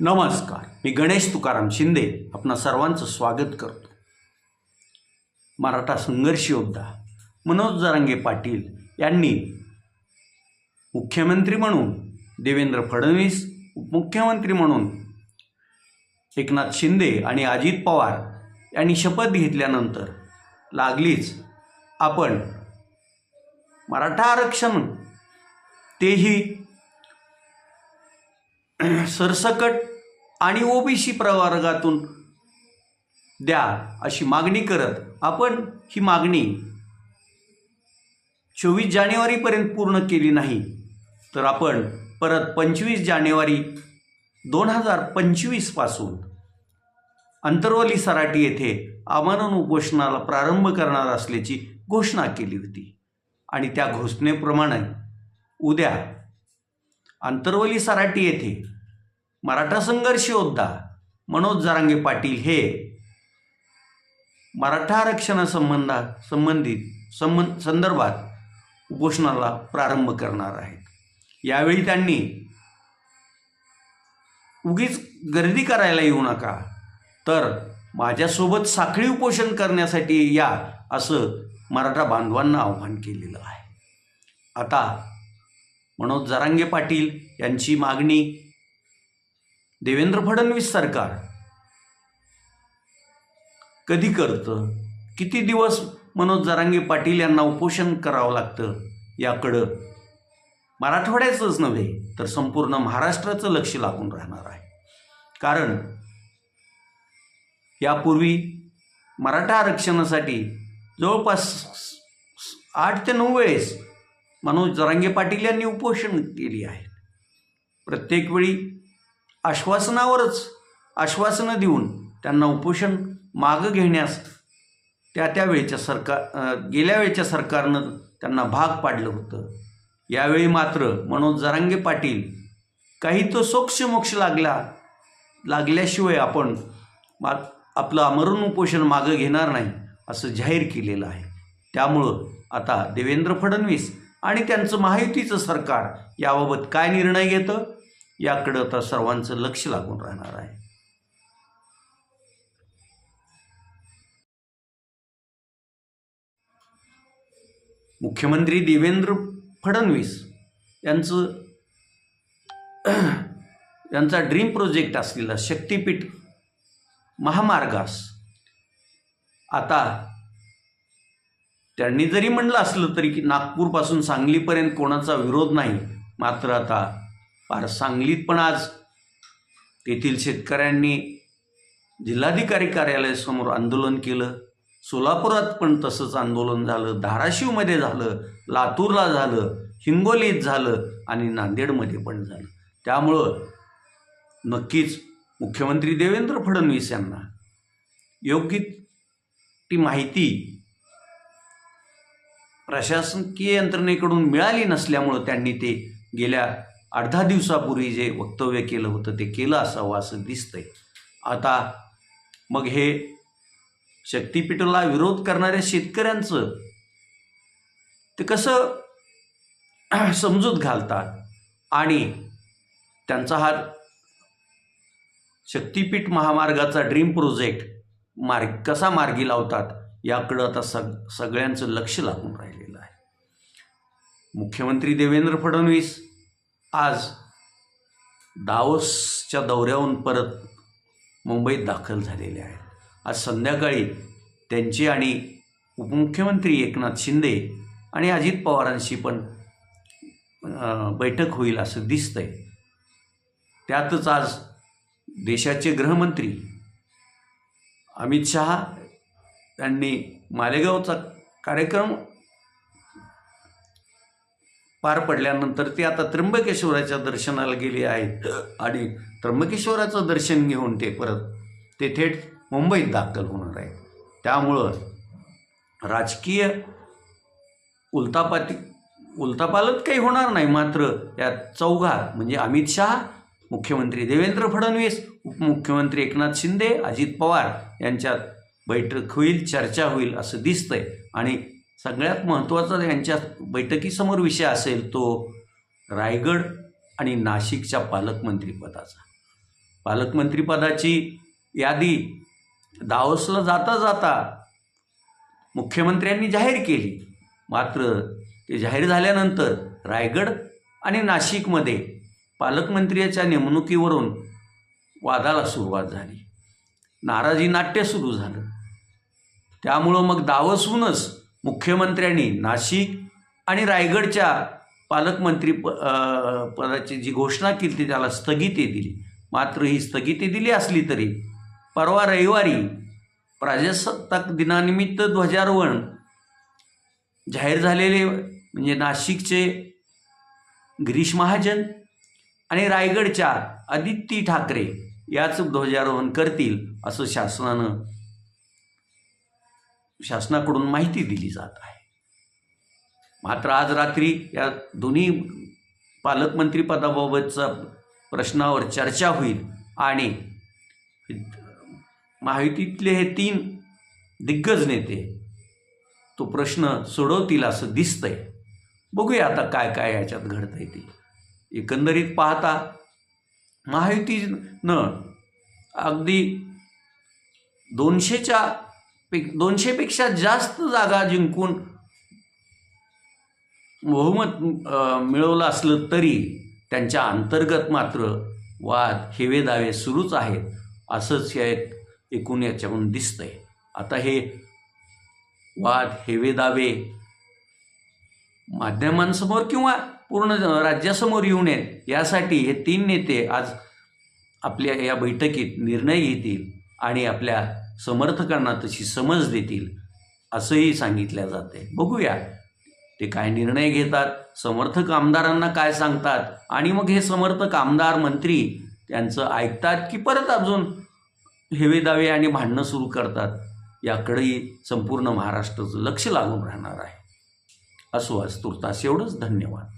नमस्कार. मी गणेश तुकाराम शिंदे आपणा सर्वांचं स्वागत करतो. मराठा संघर्ष योद्धा मनोज जरांगे पाटील यांनी मुख्यमंत्री म्हणून देवेंद्र फडणवीस उपमुख्यमंत्री म्हणून एकनाथ शिंदे आणि अजित पवार यांनी शपथ घेतल्यानंतर लागलीच आपण मराठा आरक्षण. तेही सरसकट आणि ओबीसी प्रवर्गातून द्या अशी मागणी करत आपण ही मागणी चोवीस जानेवारीपर्यंत पूर्ण केली नाही तर आपण परत पंचवीस जानेवारी दोन हजार पंचवीसपासून अंतरवली सराटी येथे आमरण उपोषणाला प्रारंभ करणार असल्याची घोषणा केली होती. आणि त्या घोषणेप्रमाणे उद्या अंतरवली सराटी येथे मराठा संघर्ष योद्धा मनोज जरांगे पाटील हे मराठा आरक्षणासंबंधा संबंधित संबंध संदर्भात उपोषणाला प्रारंभ करणार आहेत. यावेळी त्यांनी उगीच गर्दी करायला येऊ नका तर माझ्यासोबत साखळी उपोषण करण्यासाठी या असं मराठा बांधवांना आव्हान केलेलं आहे. आता मनोज जरांगे पाटील यांची मागणी देवेंद्र फडणवीस सरकार कधी करतं? किती दिवस मनोज जरांगे पाटील यांना उपोषण करावं लागतं याकडं मराठवाड्याचंच नव्हे तर संपूर्ण महाराष्ट्राचं लक्ष लागून राहणार आहे. कारण यापूर्वी मराठा आरक्षणासाठी जवळपास आठ ते नऊ वेळेस मनोज जरांगे पाटील यांनी उपोषण केली आहेत प्रत्येक वेळी आश्वासनावरच आश्वासनं देऊन त्यांना उपोषण मागं घेण्यास त्या त्यावेळेच्या सरकार गेल्या वेळेच्या सरकारनं त्यांना भाग पाडलं होतं. यावेळी मात्र मनोज जरांगे पाटील काही तो सोक्ष मोक्ष लागला लागल्याशिवाय आपण मा आपलं आमरण उपोषण मागं घेणार नाही असं जाहीर केलेलं आहे. त्यामुळं आता देवेंद्र फडणवीस आणि त्यांचं महायुतीचं सरकार याबाबत काय निर्णय घेतं? याकडं आता सर्वांचं लक्ष लागून राहणार आहे. मुख्यमंत्री देवेंद्र फडणवीस यांचं यांचा ड्रीम प्रोजेक्ट असलेला शक्तीपीठ महामार्गास आता त्यांनी जरी म्हणलं असलं तरी की नागपूरपासून सांगलीपर्यंत कोणाचा विरोध नाही. मात्र आता फार सांगलीत पण आज तेथील शेतकऱ्यांनी जिल्हाधिकारी कार्यालयासमोर आंदोलन केलं. सोलापुरात पण तसंच आंदोलन झालं धाराशिवमध्ये झालं लातूरला झालं हिंगोलीत झालं आणि नांदेडमध्ये पण झालं. त्यामुळं नक्कीच मुख्यमंत्री देवेंद्र फडणवीस यांना योग्य ती माहिती प्रशासकीय यंत्रणेकडून मिळाली नसल्यामुळं त्यांनी ते गेल्या अर्धा दिवसापूर्वी जे वक्तव्य केलं होतं ते केलं असावं असं दिसतंय. आता मग हे शक्तीपीठाला विरोध करणाऱ्या शेतकऱ्यांचं ते कसं समजूत घालतात? आणि त्यांचा हा शक्तीपीठ महामार्गाचा ड्रीम प्रोजेक्ट मार्ग कसा मार्गी लावतात? याकडं आता सग सगळ्यांचं लक्ष लागून राहील आहे मुख्यमंत्री देवेंद्र फडणवीस आज दावोसच्या दौऱ्याहून परत मुंबईत दाखल झालेले आहेत. आज संध्याकाळी त्यांची आणि उपमुख्यमंत्री एकनाथ शिंदे आणि अजित पवारांशी पण बैठक होईल असं दिसतंय. त्यातच आज देशाचे गृहमंत्री अमित शहा यांनी मालेगावचा कार्यक्रम पार पडल्यानंतर ते आता त्र्यंबकेश्वराच्या दर्शनाला गेले आहेत आणि त्र्यंबकेश्वराचं दर्शन घेऊन ते परत ते थेट मुंबईत दाखल होणार आहेत. त्यामुळं राजकीय उलतापाती उलतापालत काही होणार नाही. मात्र या चौघात म्हणजे अमित शहा मुख्यमंत्री देवेंद्र फडणवीस उपमुख्यमंत्री एकनाथ शिंदे अजित पवार यांच्यात बैठक होईल चर्चा होईल असं दिसतंय. आणि सगळ्यात महत्त्वाचा यांच्या बैठकीसमोर विषय असेल तो रायगड आणि नाशिकच्या पालकमंत्रीपदाचा. पालकमंत्रीपदाची यादी दावसला जाता जाता मुख्यमंत्र्यांनी जाहीर केली. मात्र ते जाहीर झाल्यानंतर रायगड आणि नाशिकमध्ये पालकमंत्र्याच्या नेमणुकीवरून वादाला सुरुवात झाली. नाराजी नाट्य सुरू झालं. त्यामुळं मग दावसूनच मुख्यमंत्र्यांनी नाशिक आणि रायगडच्या पालकमंत्री प पदाची जी घोषणा केली ती त्याला स्थगिती दिली. मात्र ही स्थगिती दिली असली तरी परवा रविवारी प्रजासत्ताक दिनानिमित्त ध्वजारोहण जाहीर झालेले म्हणजे नाशिकचे गिरीश महाजन आणि रायगडच्या आदित्य ठाकरे याच ध्वजारोहण करतील असं शासनानं शासनाकडून माहिती दिली जात आहे. मात्र आज रात्री या दोन्ही पालकमंत्रीपदाबाबतचा प्रश्नावर चर्चा होईल आणि माहितीतले हे तीन दिग्गज नेते तो प्रश्न सोडवतील असं दिसतंय. बघूया आता काय काय याच्यात घडतंय ते. एकंदरीत पाहता महायुतीनं अगदी दोनशेच्या पे दोनशेपेक्षा जास्त जागा जिंकून बहुमत मिळवलं असलं तरी त्यांच्या अंतर्गत मात्र वाद हेवेदावे सुरूच आहेत असंच या एकूण याच्याकडून दिसतंय. आता हे वाद हेवेदावे माध्यमांसमोर किंवा पूर्ण राज्यासमोर येऊ नयेत यासाठी हे तीन नेते आज आपल्या या बैठकीत निर्णय घेतील आणि आपल्या समर्थकांना तशी समज देतील असंही सांगितलं जाते. बघूया. ते काय निर्णय घेतात? समर्थक आमदारांना काय सांगतात? आणि मग हे समर्थक आमदार मंत्री त्यांचं ऐकतात की परत अजून हेवेदावे आणि भांडणं सुरू करतात? याकडेही संपूर्ण महाराष्ट्राचं लक्ष लागून राहणार आहे. असो आज तुर्तास एवढंच. धन्यवाद.